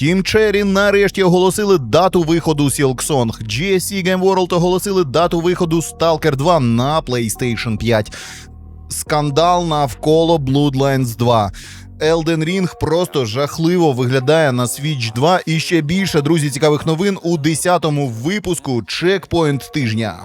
Team Cherry нарешті оголосили дату виходу Silksong. GSC Game World оголосили дату виходу Stalker 2 на PlayStation 5. Скандал навколо Bloodlines 2. Elden Ring просто жахливо виглядає на Switch 2. І ще більше, друзі, цікавих новин у 10-му випуску Checkpoint тижня.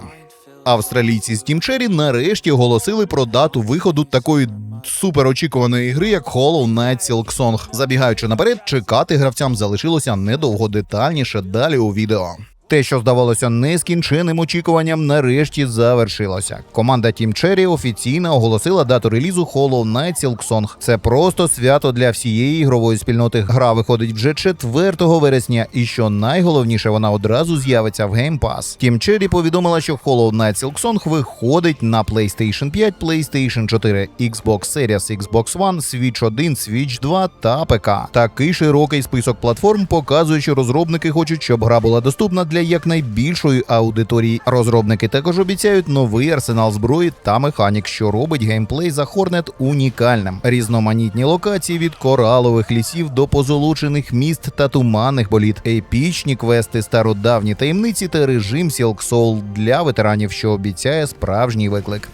Австралійці з Cherry нарешті оголосили про дату виходу такої суперочікуваної гри, як Hollow Knight Silksong. Забігаючи наперед, чекати гравцям залишилося недовго детальніше далі у відео. Те, що здавалося нескінченним очікуванням, нарешті завершилося. Команда Team Cherry офіційно оголосила дату релізу Hollow Knight Silksong. Це просто свято для всієї ігрової спільноти. Гра виходить вже 4 вересня, і що найголовніше, вона одразу з'явиться в Game Pass. Team Cherry повідомила, що Hollow Knight Silksong виходить на PlayStation 5, PlayStation 4, Xbox Series, Xbox One, Switch 1, Switch 2 та ПК. Такий широкий список платформ показує, що розробники хочуть, щоб гра була доступна для якнайбільшої аудиторії. Розробники також обіцяють новий арсенал зброї та механік, що робить геймплей за Hornet унікальним. Різноманітні локації від коралових лісів до позолочених міст та туманних боліт, епічні квести, стародавні таємниці та режим Soul для ветеранів, що обіцяє справжній виклик.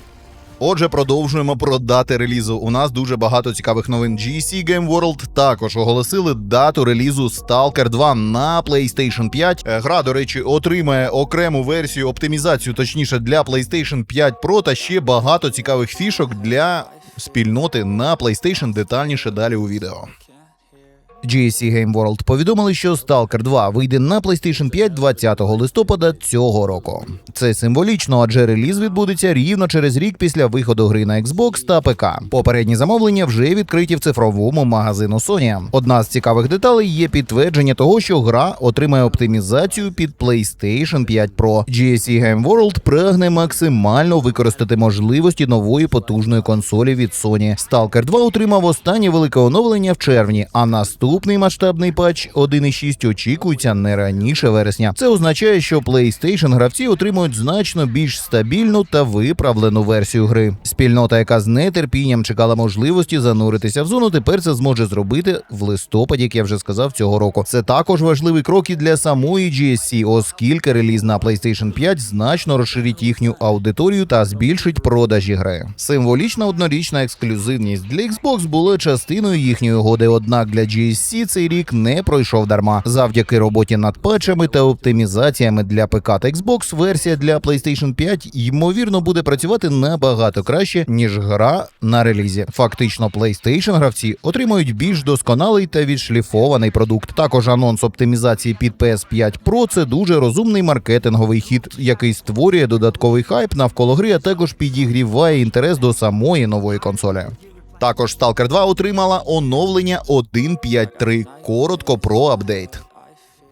Отже, продовжуємо про дати релізу. У нас дуже багато цікавих новин. GC Game World також оголосили дату релізу Stalker 2 на PlayStation 5. Е, Гра, до речі, отримає окрему версію оптимізацію, точніше для PlayStation 5 Pro та ще багато цікавих фішок для спільноти на PlayStation. Детальніше далі у відео. GSC Game World повідомили, що Stalker 2 вийде на PlayStation 5 20 листопада цього року. Це символічно, адже реліз відбудеться рівно через рік після виходу гри на Xbox та ПК. Попередні замовлення вже відкриті в цифровому магазину Sony. Одна з цікавих деталей є підтвердження того, що гра отримає оптимізацію під PlayStation 5 Pro. GSC Game World прагне максимально використати можливості нової потужної консолі від Sony. Stalker 2 отримав останнє велике оновлення в червні, а наступний масштабний патч 1.6 очікується не раніше вересня. Це означає, що PlayStation гравці отримують значно більш стабільну та виправлену версію гри. Спільнота, яка з нетерпінням чекала можливості зануритися в зону, тепер це зможе зробити в листопаді, як я вже сказав цього року. Це також важливий крок і для самої GSC, оскільки реліз на PlayStation 5 значно розширить їхню аудиторію та збільшить продажі гри. Символічна однорічна ексклюзивність для Xbox була частиною їхньої угоди, однак для GSC цей рік не пройшов дарма. Завдяки роботі над патчами та оптимізаціями для ПК та Xbox, версія для PlayStation 5 ймовірно буде працювати набагато краще ніж гра на релізі. Фактично, PlayStation гравці отримають більш досконалий та відшліфований продукт. Також анонс оптимізації під PS5 Pro – це дуже розумний маркетинговий хід, який створює додатковий хайп навколо гри, а також підігріває інтерес до самої нової консолі. Також Stalker 2 отримала оновлення 1.5.3. Коротко про апдейт.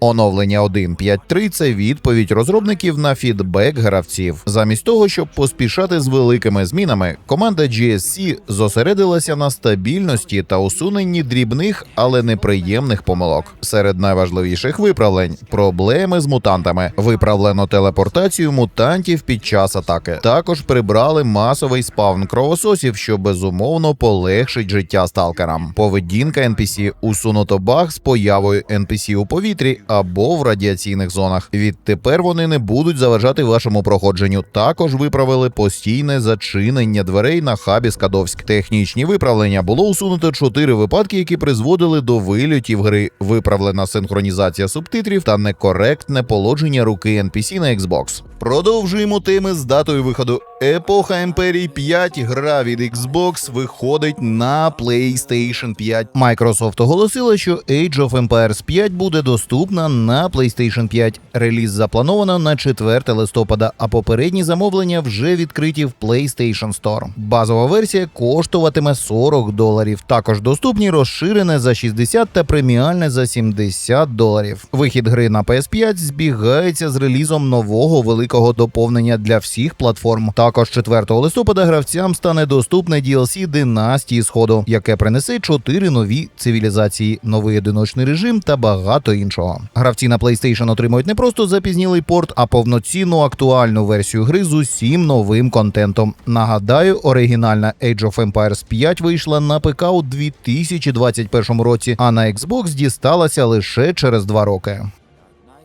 Оновлення 1.5.3 – це відповідь розробників на фідбек гравців. Замість того, щоб поспішати з великими змінами, команда GSC зосередилася на стабільності та усуненні дрібних, але неприємних помилок. Серед найважливіших виправлень проблеми з мутантами. Виправлено телепортацію мутантів під час атаки. Також прибрали масовий спавн кровососів, що безумовно полегшить життя сталкерам. Поведінка NPC усунуто баг з появою NPC у повітрі або в радіаційних зонах. Відтепер вони не будуть заважати вашому проходженню. Також виправили постійне зачинення дверей на хабі Скадовськ. Технічні виправлення було усунуто чотири випадки, які призводили до вильотів гри. Виправлена синхронізація субтитрів та некоректне положення руки NPC на Xbox. Продовжуємо теми з датою виходу. Епоха Імперії 5 гра від Xbox виходить на PlayStation 5. Microsoft оголосила, що Age of Empires 5 буде доступна на PlayStation 5. Реліз заплановано на 4 листопада, а попередні замовлення вже відкриті в PlayStation Store. Базова версія коштуватиме 40 доларів. Також доступні розширене за 60 та преміальне за 70 доларів. Вихід гри на PS5 збігається з релізом нового великого доповнення для всіх платформ. Так Також 4 листопада гравцям стане доступне DLC Династії Сходу, яке принесе чотири нові цивілізації, новий одиночний режим та багато іншого. Гравці на PlayStation отримують не просто запізнілий порт, а повноцінну актуальну версію гри з усім новим контентом. Нагадаю, оригінальна Age of Empires 5 вийшла на ПК у 2021 році, а на Xbox дісталася лише через два роки.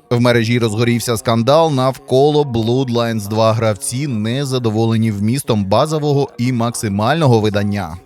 В мережі розгорівся скандал навколо Bloodlines 2 гравці, не задоволені вмістом базового і максимального видання.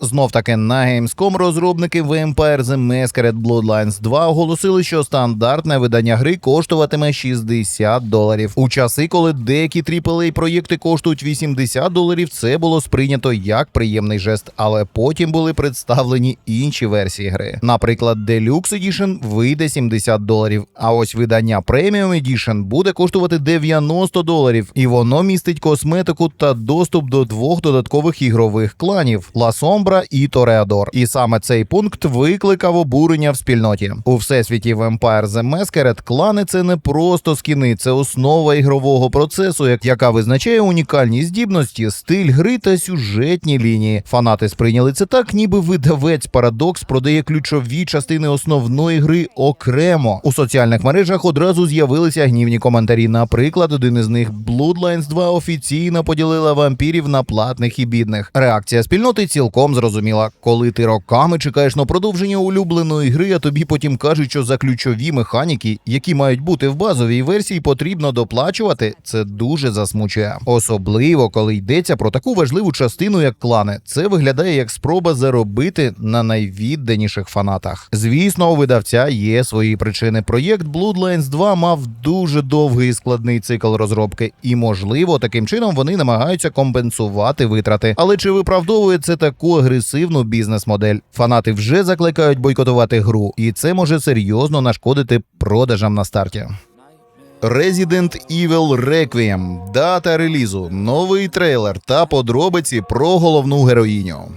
Знов таки на Gamescom розробники Vampire The Masquerade Bloodlines 2 оголосили, що стандартне видання гри коштуватиме 60 доларів. У часи, коли деякі AAA проєкти коштують 80 доларів, це було сприйнято як приємний жест, але потім були представлені інші версії гри. Наприклад, Deluxe Edition вийде 70 доларів, а ось видання Premium Edition буде коштувати 90 доларів, і воно містить косметику та доступ до двох додаткових ігрових кланів La Sombra і Тореадор. І саме цей пункт викликав обурення в спільноті. У всесвіті Vampire The Masquerade клани це не просто скіни, це основа ігрового процесу, яка визначає унікальні здібності, стиль гри та сюжетні лінії. Фанати сприйняли це так, ніби видавець Paradox продає ключові частини основної гри окремо. У соціальних мережах одразу з'явилися гнівні коментарі. Наприклад, один із них Bloodlines 2 офіційно поділила вампірів на платних і бідних. Реакція спільноти цілком зрозуміла. Коли ти роками чекаєш на продовження улюбленої гри, а тобі потім кажуть, що за ключові механіки, які мають бути в базовій версії, потрібно доплачувати. Це дуже засмучує. Особливо коли йдеться про таку важливу частину, як клани. Це виглядає як спроба заробити на найвідданіших фанатах. Звісно, у видавця є свої причини. Проєкт Bloodlines 2 мав дуже довгий і складний цикл розробки, і можливо, таким чином вони намагаються компенсувати витрати. Але чи виправдовує це таку агресивну бізнес-модель? Фанати вже закликають бойкотувати гру, і це може серйозно нашкодити продажам на старті. Resident Evil Requiem, дата релізу, новий трейлер та подробиці про головну героїню.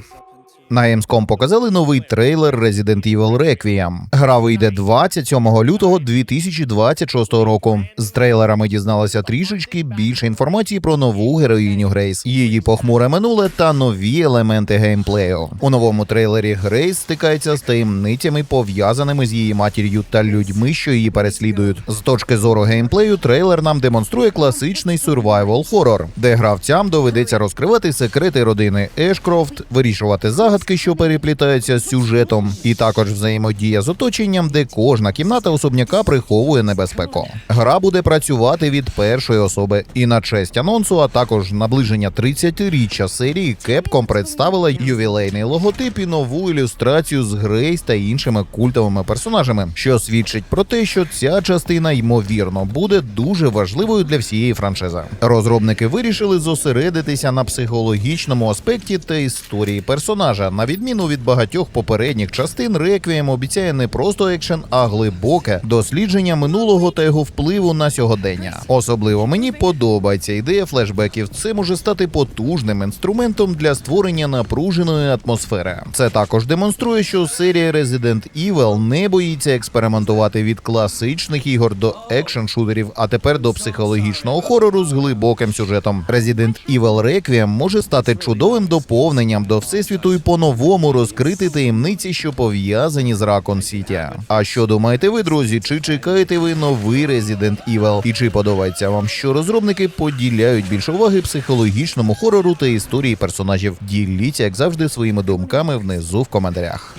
На Gamescom показали новий трейлер Resident Evil Requiem. Гра вийде 27 лютого 2026 року. З трейлера ми дізналися трішечки більше інформації про нову героїню Грейс, її похмуре минуле та нові елементи геймплею. У новому трейлері Грейс стикається з таємницями, пов'язаними з її матір'ю та людьми, що її переслідують. З точки зору геймплею, трейлер нам демонструє класичний survival хорор, де гравцям доведеться розкривати секрети родини Ешкрофт, вирішувати загадки, що переплітаються з сюжетом, і також взаємодія з оточенням, де кожна кімната особняка приховує небезпеку. Гра буде працювати від першої особи, і на честь анонсу, а також наближення 30-річчя серії, Capcom представила ювілейний логотип і нову ілюстрацію з Грейс та іншими культовими персонажами, що свідчить про те, що ця частина ймовірно буде дуже важливою для всієї франшизи. Розробники вирішили зосередитися на психологічному аспекті та історії персонажа. На відміну від багатьох попередніх частин, Реквієм обіцяє не просто екшен, а глибоке дослідження минулого та його впливу на сьогодення. Особливо мені подобається ідея флешбеків. Це може стати потужним інструментом для створення напруженої атмосфери. Це також демонструє, що серія Resident Evil не боїться експериментувати від класичних ігор до екшн-шутерів, а тепер до психологічного хорору з глибоким сюжетом. Resident Evil Requiem може стати чудовим доповненням до всесвіту і по-новому розкрити таємниці, що пов'язані з Raccoon City. А що думаєте ви, друзі? Чи чекаєте ви новий Resident Evil? І чи подобається вам, що розробники поділяють більше уваги психологічному хорору та історії персонажів? Діліться, як завжди, своїми думками внизу в коментарях.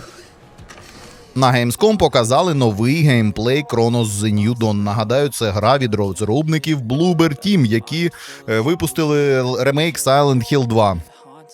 На Gamescom показали новий геймплей Chronos The New Dawn. Нагадаю, це гра від розробників Bloober Team, які е, випустили ремейк Silent Hill 2.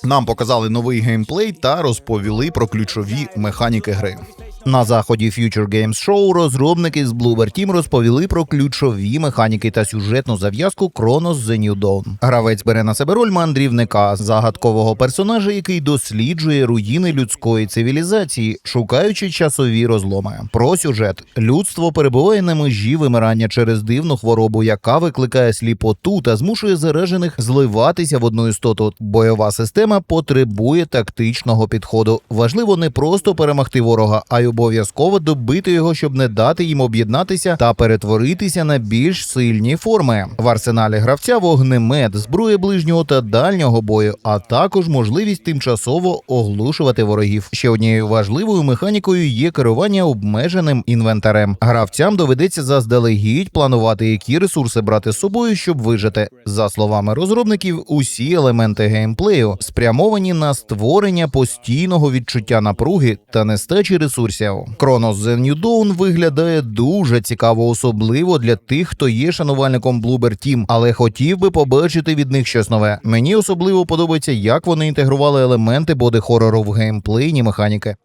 Нам показали новий геймплей та розповіли про ключові механіки гри. На заході Future Games Show розробники з Bloober Team розповіли про ключові механіки та сюжетну зав'язку Chronos The New Dawn. Гравець бере на себе роль мандрівника, загадкового персонажа, який досліджує руїни людської цивілізації, шукаючи часові розломи. Про сюжет людство перебуває на межі вимирання через дивну хворобу, яка викликає сліпоту та змушує заражених зливатися в одну істоту. Бойова система потребує тактичного підходу. Важливо не просто перемогти ворога, а й обов'язково добити його, щоб не дати їм об'єднатися та перетворитися на більш сильні форми. В арсеналі гравця вогнемет, зброя ближнього та дальнього бою, а також можливість тимчасово оглушувати ворогів. Ще однією важливою механікою є керування обмеженим інвентарем. Гравцям доведеться заздалегідь планувати, які ресурси брати з собою, щоб вижити. За словами розробників, усі елементи геймплею спрямовані на створення постійного відчуття напруги та нестачі ресурсів. Chronos The New Dawn виглядає дуже цікаво, особливо для тих, хто є шанувальником Bloober Team, але хотів би побачити від них щось нове. Мені особливо подобається, як вони інтегрували елементи боди хорору в геймплейні механіки.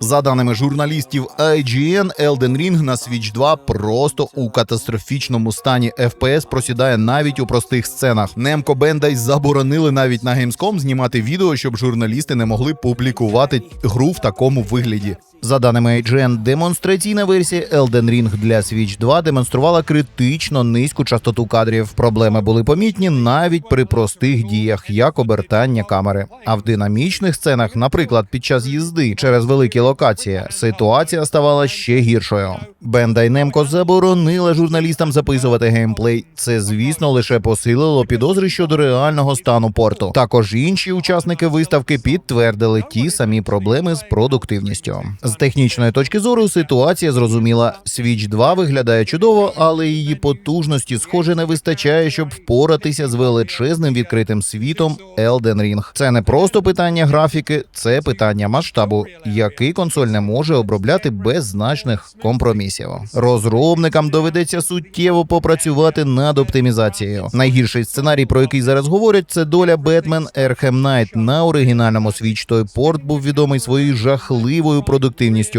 За даними журналістів IGN, Elden Ring на Switch 2 просто у катастрофічному стані. FPS просідає навіть у простих сценах. Немко Бендай заборонили навіть на Gamescom знімати відео, щоб журналісти не могли публікувати гру в такому вигляді. За даними IGN, демонстраційна версія Elden Ring для Switch 2 демонструвала критично низьку частоту кадрів. Проблеми були помітні навіть при простих діях, як обертання камери. А в динамічних сценах, наприклад, під час їзди через великі локації, ситуація ставала ще гіршою. Бендай Немко заборонила журналістам записувати геймплей. Це, звісно, лише посилило підозри щодо реального стану порту. Також інші учасники виставки підтвердили ті самі проблеми з продуктивністю. З технічної точки зору ситуація зрозуміла. Switch 2 виглядає чудово, але її потужності, схоже, не вистачає, щоб впоратися з величезним відкритим світом Elden Ring. Це не просто питання графіки, це питання масштабу, який консоль не може обробляти без значних компромісів. Розробникам доведеться суттєво попрацювати над оптимізацією. Найгірший сценарій, про який зараз говорять, це доля Бетмен Arkham Knight на оригінальному Switch. Той порт був відомий своєю жахливою продуктивністю.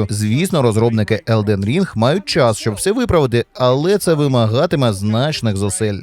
Звісно, розробники Elden Ring мають час, щоб все виправити, але це вимагатиме значних зусиль.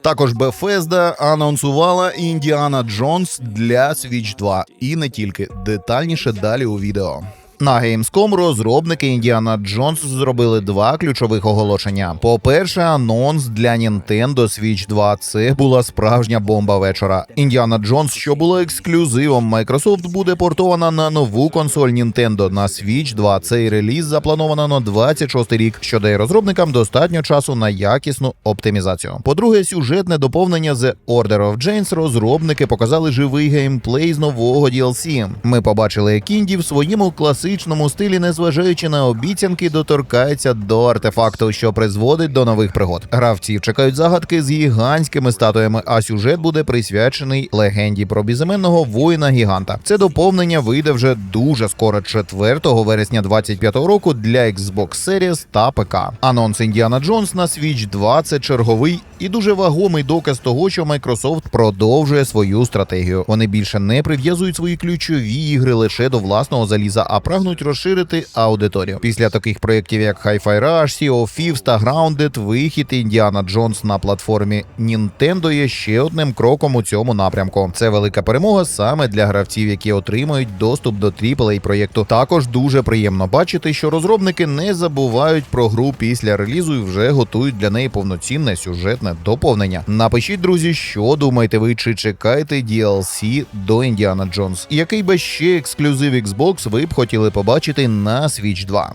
Також Bethesda анонсувала Індіана Джонс для Switch 2. І не тільки детальніше далі у відео. На Gamescom розробники Індіана Джонс зробили два ключових оголошення. По-перше, анонс для Nintendo Switch 2. Це була справжня бомба вечора. Індіана Джонс, що була ексклюзивом Microsoft, буде портована на нову консоль Nintendo на Switch 2. Цей реліз заплановано на 26 рік, що дає розробникам достатньо часу на якісну оптимізацію. По-друге, сюжетне доповнення The Order of Janes розробники показали живий геймплей з нового DLC. Ми побачили, як Інді в своєму класичному стилі, незважаючи на обіцянки, доторкається до артефакту, що призводить до нових пригод. Гравців чекають загадки з гігантськими статуями, а сюжет буде присвячений легенді про безіменного воїна гіганта. Це доповнення вийде вже дуже скоро, 4 вересня 25-го року для Xbox Series та ПК. Анонс Індіана Джонс на Switch 2 – це черговий і дуже вагомий доказ того, що Microsoft продовжує свою стратегію. Вони більше не прив'язують свої ключові ігри лише до власного заліза, а прагнуть розширити аудиторію. Після таких проєктів, як Hi-Fi Rush, Sea of Thieves та Grounded, вихід Індіана Джонс на платформі Nintendo є ще одним кроком у цьому напрямку. Це велика перемога саме для гравців, які отримують доступ до AAA проєкту. Також дуже приємно бачити, що розробники не забувають про гру після релізу і вже готують для неї повноцінне сюжетне доповнення. Напишіть, друзі, що думаєте ви, чи чекаєте DLC до Індіана Джонс? Який би ще ексклюзив Xbox ви б хотіли побачити на Switch 2?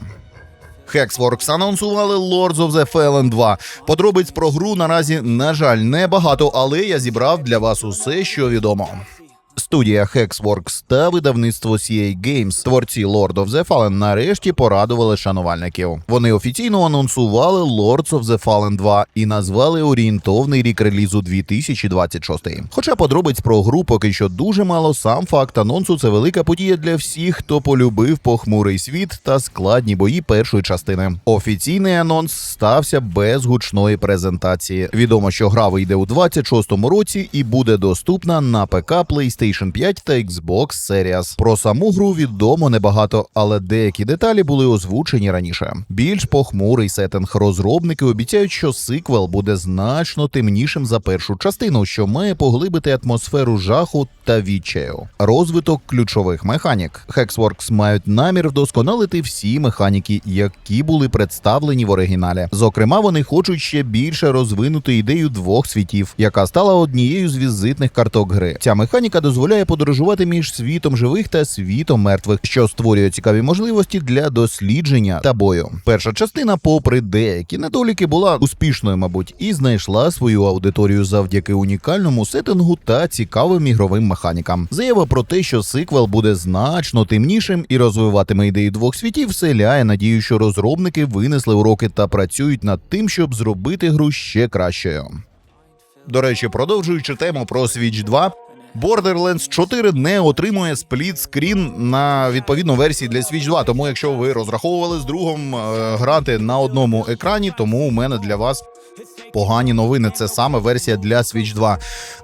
Hexworks анонсували Lords of the Fallen 2. Подробиць про гру наразі, на жаль, небагато, але я зібрав для вас усе, що відомо. Студія Hexworks та видавництво CA Games, творці Lord of the Fallen, нарешті порадували шанувальників. Вони офіційно анонсували Lords of the Fallen 2 і назвали орієнтовний рік релізу 2026. Хоча подробиць про гру поки що дуже мало, сам факт анонсу це велика подія для всіх, хто полюбив похмурий світ та складні бої першої частини. Офіційний анонс стався без гучної презентації. Відомо, що гра вийде у 26-му році і буде доступна на ПК, PlayStation 5 та Xbox Series. Про саму гру відомо небагато, але деякі деталі були озвучені раніше. Більш похмурий сеттинг. Розробники обіцяють, що сиквел буде значно темнішим за першу частину, що має поглибити атмосферу жаху та відчаю. Розвиток ключових механік. Hexworks мають намір вдосконалити всі механіки, які були представлені в оригіналі. Зокрема, вони хочуть ще більше розвинути ідею двох світів, яка стала однією з візитних карток гри. Ця механіка дозволяє дозволяє подорожувати між світом живих та світом мертвих, що створює цікаві можливості для дослідження та бою. Перша частина, попри деякі недоліки, була успішною, мабуть, і знайшла свою аудиторію завдяки унікальному сеттингу та цікавим ігровим механікам. Заява про те, що сиквел буде значно темнішим і розвиватиме ідеї двох світів, вселяє надію, що розробники винесли уроки та працюють над тим, щоб зробити гру ще кращою. До речі, продовжуючи тему про Switch 2, Borderlands 4 не отримує спліт-скрін на відповідну версії для Switch 2. Тому, якщо ви розраховували з другом е, грати на одному екрані, тому у мене для вас погані новини. Це саме версія для Switch 2.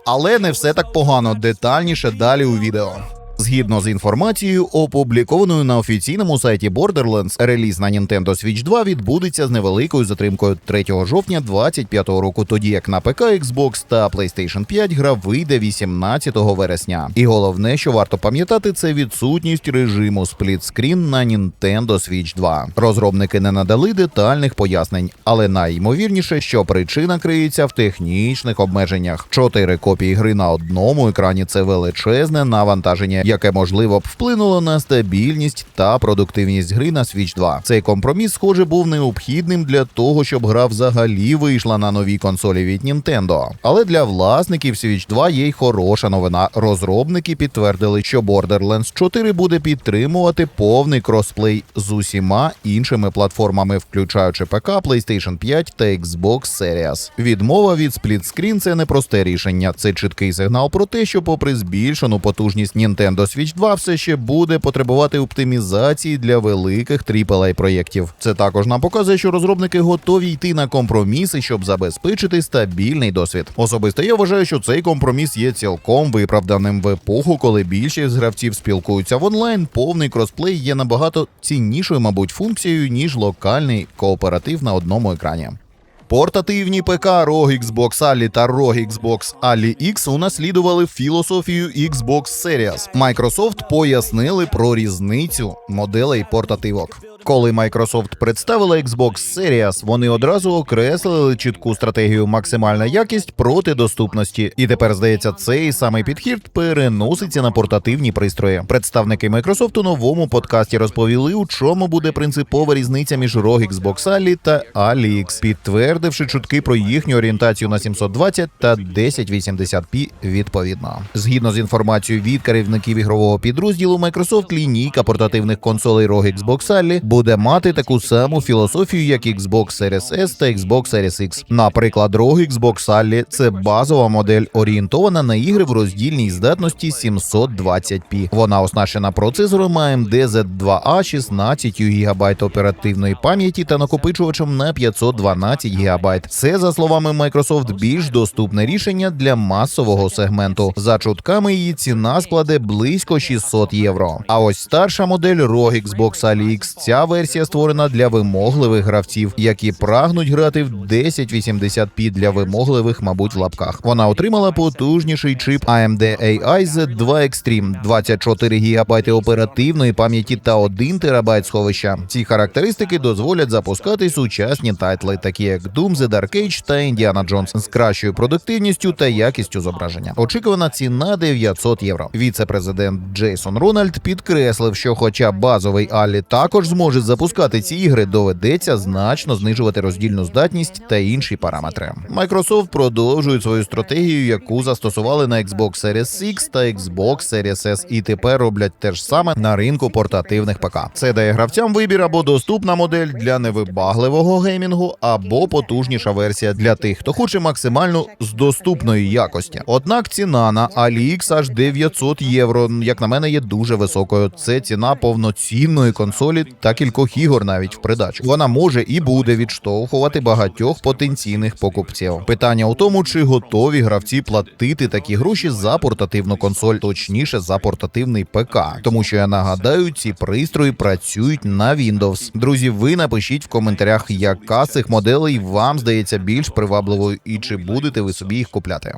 Але не все так погано. Детальніше далі у відео. Згідно з інформацією, опублікованою на офіційному сайті Borderlands, реліз на Nintendo Switch 2 відбудеться з невеликою затримкою 3 жовтня 2025 року, тоді як на ПК, Xbox та PlayStation 5 гра вийде 18 вересня. І головне, що варто пам'ятати, це відсутність режиму сплітскрін на Nintendo Switch 2. Розробники не надали детальних пояснень, але найімовірніше, що причина криється в технічних обмеженнях. Чотири копії гри на одному екрані це величезне навантаження, яке можливо б вплинуло на стабільність та продуктивність гри на Switch 2. Цей компроміс, схоже, був необхідним для того, щоб гра взагалі вийшла на новій консолі від Nintendo. Але для власників Switch 2 є й хороша новина. Розробники підтвердили, що Borderlands 4 буде підтримувати повний кросплей з усіма іншими платформами, включаючи ПК, PlayStation 5 та Xbox Series. Відмова від сплітскрін це не просте рішення. Це чіткий сигнал про те, що, попри збільшену потужність Nintendo Switch 2 все ще буде потребувати оптимізації для великих aaa проєктів. Це також нам показує, що розробники готові йти на компроміси, щоб забезпечити стабільний досвід. Особисто я вважаю, що цей компроміс є цілком виправданим в епоху, коли більшість гравців спілкуються в онлайн. Повний кросплей є набагато ціннішою, мабуть, функцією ніж локальний кооператив на одному екрані. Портативні ПК ROG Xbox Ali та ROG Xbox Ali X унаслідували філософію Xbox Series. Microsoft пояснили про різницю моделей портативок. Коли Microsoft представила Xbox Series, вони одразу окреслили чітку стратегію максимальна якість проти доступності. І тепер здається, цей самий підхід переноситься на портативні пристрої. Представники Microsoft у новому подкасті розповіли, у чому буде принципова різниця між ROG Xbox Ali та Ali X, підтвердивши чутки про їхню орієнтацію на 720 та 1080p відповідно. Згідно з інформацією від керівників ігрового підрозділу Microsoft, лінійка портативних консолей ROG Xbox Ali буде мати таку саму філософію, як Xbox Series S та Xbox Series X. Наприклад, ROG Xbox Ali – це базова модель, орієнтована на ігри в роздільній здатності 720p. Вона оснащена процесором AMD Z2A 16 ГБ оперативної пам'яті та накопичувачем на 512 ГБ. Це, за словами Microsoft, більш доступне рішення для масового сегменту. За чутками її ціна складе близько 600 євро. А ось старша модель ROG Xbox Ali X. Ця версія створена для вимогливих гравців, які прагнуть грати в 1080p для вимогливих, мабуть, в лапках. Вона отримала потужніший чип AMD AI Z2 Extreme, 24 ГБ оперативної пам'яті та 1 ТБ сховища. Ці характеристики дозволять запускати сучасні тайтли, такі як Doom, The Dark Age та Indiana Jones, з кращою продуктивністю та якістю зображення. Очікувана ціна 900 євро. Віце-президент Джейсон Рональд підкреслив, що, хоча базовий Алі також зможе запускати ці ігри, доведеться значно знижувати роздільну здатність та інші параметри. Microsoft продовжує свою стратегію, яку застосували на Xbox Series X та Xbox Series S, і тепер роблять те ж саме на ринку портативних ПК. Це дає гравцям вибір або доступна модель для невибагливого геймінгу, або потужніша версія для тих, хто хоче максимально з доступної якості. Однак ціна на AliEx аж 900 євро, як на мене, є дуже високою. Це ціна повноцінної консолі та кількох ігор навіть в придачу. Вона може і буде відштовхувати багатьох потенційних покупців. Питання у тому, чи готові гравці платити такі гроші за портативну консоль, точніше за портативний ПК. Тому що я нагадаю, ці пристрої працюють на Windows. Друзі, ви напишіть в коментарях, яка з цих моделей вам здається більш привабливою, і чи будете ви собі їх купляти.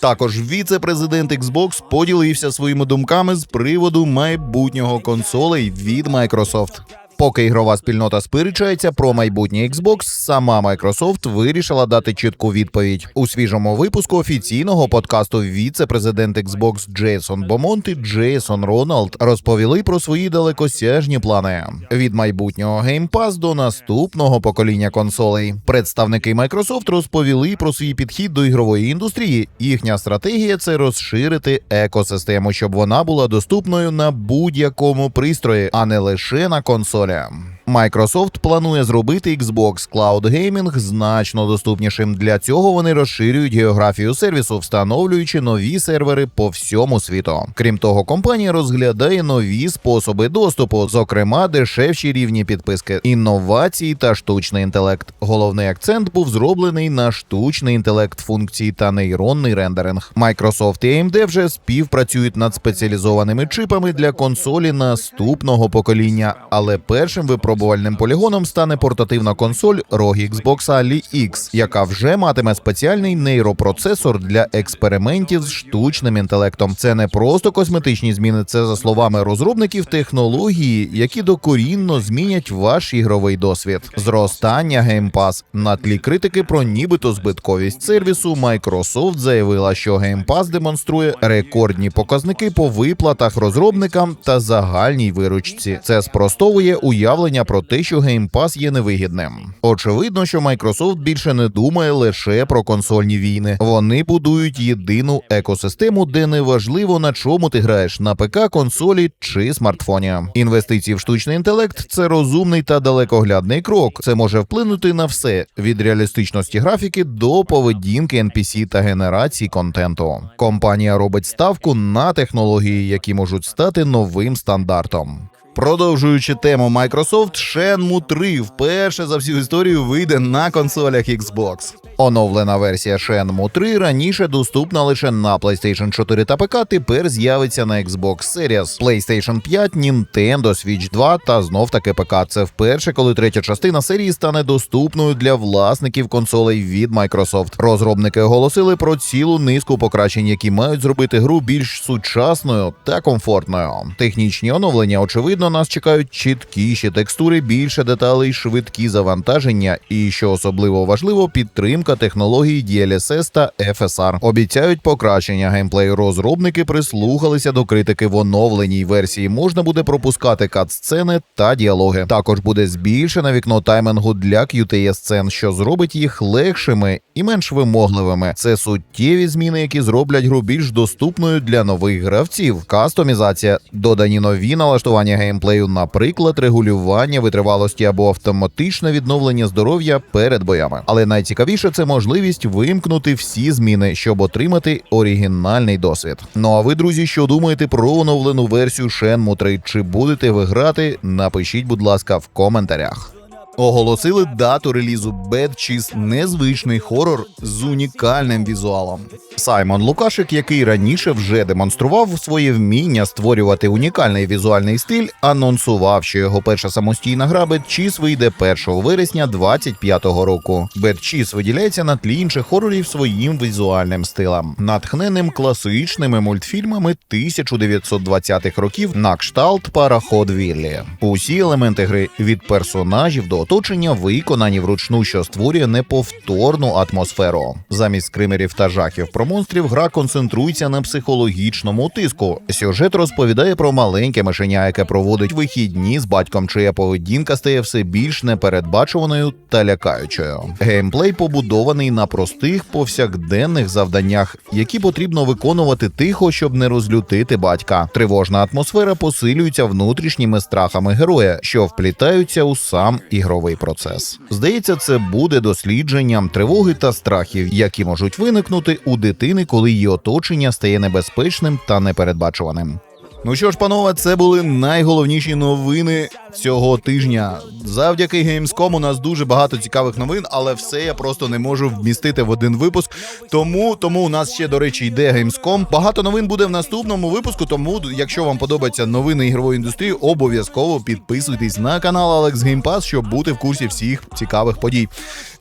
Також віце-президент Xbox поділився своїми думками з приводу майбутнього консолей від Microsoft. Поки ігрова спільнота сперечається про майбутнє Xbox, сама Microsoft вирішила дати чітку відповідь у свіжому випуску офіційного подкасту. Віце-президент Xbox Джейсон Бомонт і Джейсон Роналд розповіли про свої далекосяжні плани від майбутнього Game Pass до наступного покоління консолей. Представники Microsoft розповіли про свій підхід до ігрової індустрії. Їхня стратегія це розширити екосистему, щоб вона була доступною на будь-якому пристрої, а не лише на консолі. Am. Microsoft планує зробити Xbox Cloud Gaming значно доступнішим. Для цього вони розширюють географію сервісу, встановлюючи нові сервери по всьому світу. Крім того, компанія розглядає нові способи доступу, зокрема дешевші рівні підписки, інновації та штучний інтелект. Головний акцент був зроблений на штучний інтелект функції та нейронний рендеринг. Microsoft і AMD вже співпрацюють над спеціалізованими чипами для консолі наступного покоління, але першим випробувальним полігоном стане портативна консоль ROG Xbox Ali X, яка вже матиме спеціальний нейропроцесор для експериментів з штучним інтелектом. Це не просто косметичні зміни, це за словами розробників технології, які докорінно змінять ваш ігровий досвід. Зростання Game Pass. на тлі критики про нібито збитковість сервісу. Microsoft заявила, що Game Pass демонструє рекордні показники по виплатах розробникам та загальній виручці. Це спростовує уявлення про те, що Game Pass є невигідним. Очевидно, що Microsoft більше не думає лише про консольні війни. Вони будують єдину екосистему, де неважливо на чому ти граєш на ПК, консолі чи смартфоні. Інвестиції в штучний інтелект це розумний та далекоглядний крок. Це може вплинути на все від реалістичності графіки до поведінки NPC та генерації контенту. Компанія робить ставку на технології, які можуть стати новим стандартом. Продовжуючи тему Microsoft, Shenmue 3 вперше за всю історію вийде на консолях Xbox. Оновлена версія Shenmue 3 раніше доступна лише на PlayStation 4 та ПК, тепер з'явиться на Xbox Series, PlayStation 5, Nintendo Switch 2 та знов таки ПК. Це вперше, коли третя частина серії стане доступною для власників консолей від Microsoft. Розробники оголосили про цілу низку покращень, які мають зробити гру більш сучасною та комфортною. Технічні оновлення, очевидно, нас чекають чіткіші текстури, більше деталей, швидкі завантаження, і що особливо важливо, підтримка технологій DLSS та FSR. Обіцяють покращення геймплею. Розробники прислухалися до критики в оновленій версії. Можна буде пропускати кат-сцени та діалоги. Також буде збільшено вікно таймингу для QTE сцен, що зробить їх легшими і менш вимогливими. Це суттєві зміни, які зроблять гру більш доступною для нових гравців. Кастомізація, додані нові налаштування геймплею, наприклад, регулювання витривалості або автоматичне відновлення здоров'я перед боями. Але найцікавіше це можливість вимкнути всі зміни, щоб отримати оригінальний досвід. Ну а ви, друзі, що думаєте про оновлену версію Shenmue 3? Чи будете ви грати? Напишіть, будь ласка, в коментарях. Оголосили дату релізу Bad Cheese – незвичний хорор з унікальним візуалом. Саймон Лукашик, який раніше вже демонстрував своє вміння створювати унікальний візуальний стиль, анонсував, що його перша самостійна гра Bad Cheese вийде 1 вересня 25-го року. Bad Cheese виділяється на тлі інших хорорів своїм візуальним стилем, натхненим класичними мультфільмами 1920-х років на кшталт Параход Віллі. Усі елементи гри від персонажів до оточення виконані вручну, що створює неповторну атмосферу. Замість скримерів та жахів про монстрів гра концентрується на психологічному тиску. Сюжет розповідає про маленьке мишеня, яке проводить вихідні з батьком, чия поведінка стає все більш непередбачуваною та лякаючою. Геймплей побудований на простих повсякденних завданнях, які потрібно виконувати тихо, щоб не розлютити батька. Тривожна атмосфера посилюється внутрішніми страхами героя, що вплітаються у сам ігровий процес. Здається, це буде дослідженням тривоги та страхів, які можуть виникнути у дитини, коли її оточення стає небезпечним та непередбачуваним. Ну що ж, панове, це були найголовніші новини цього тижня. Завдяки Gamescom у нас дуже багато цікавих новин, але все я просто не можу вмістити в один випуск. Тому тому у нас ще, до речі, йде Gamescom. Багато новин буде в наступному випуску. Тому, якщо вам подобаються новини ігрової індустрії, обов'язково підписуйтесь на канал Alex Game Pass, щоб бути в курсі всіх цікавих подій.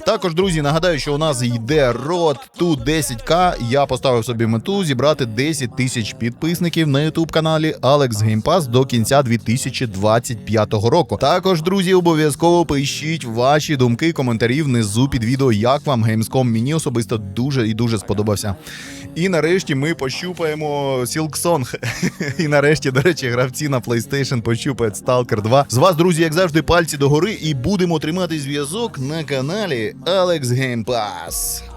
Також, друзі, нагадаю, що у нас йде Road to 10К. Я поставив собі мету зібрати 10 тисяч підписників на YouTube каналі Alex Game Pass до кінця 2025 року. Також, друзі, обов'язково пишіть ваші думки, коментарі внизу під відео, як вам Gamescom. Мені особисто дуже і дуже сподобався. І нарешті ми пощупаємо Silksong. І нарешті, до речі, гравці на PlayStation пощупають Stalker 2. З вас, друзі, як завжди, пальці догори, і будемо тримати зв'язок на каналі Alex Game Pass.